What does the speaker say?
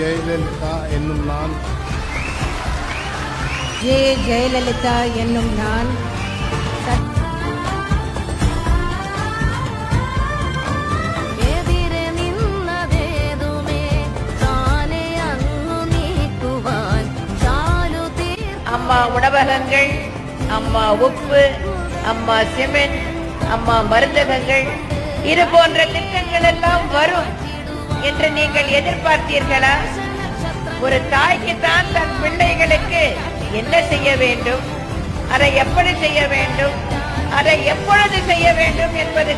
ஜெயலலிதா என்னும் நான். ஜே ஜெயலலிதா என்னும் நான். அம்மா உணவகங்கள் அம்மா உப்பு அம்மா சிமெண்ட் அம்மா மருந்தகங்கள் இது போன்ற திட்டங்கள் எல்லாம் வரும். என்று நீங்கள் எதிர்பார்த்தீர்களா? ஒரு தாய்க்கு தான் தன் பிள்ளைகளுக்கு என்ன செய்ய வேண்டும்? அதை எப்படி செய்ய வேண்டும்? அதை எப்பொழுது செய்ய வேண்டும் என்பது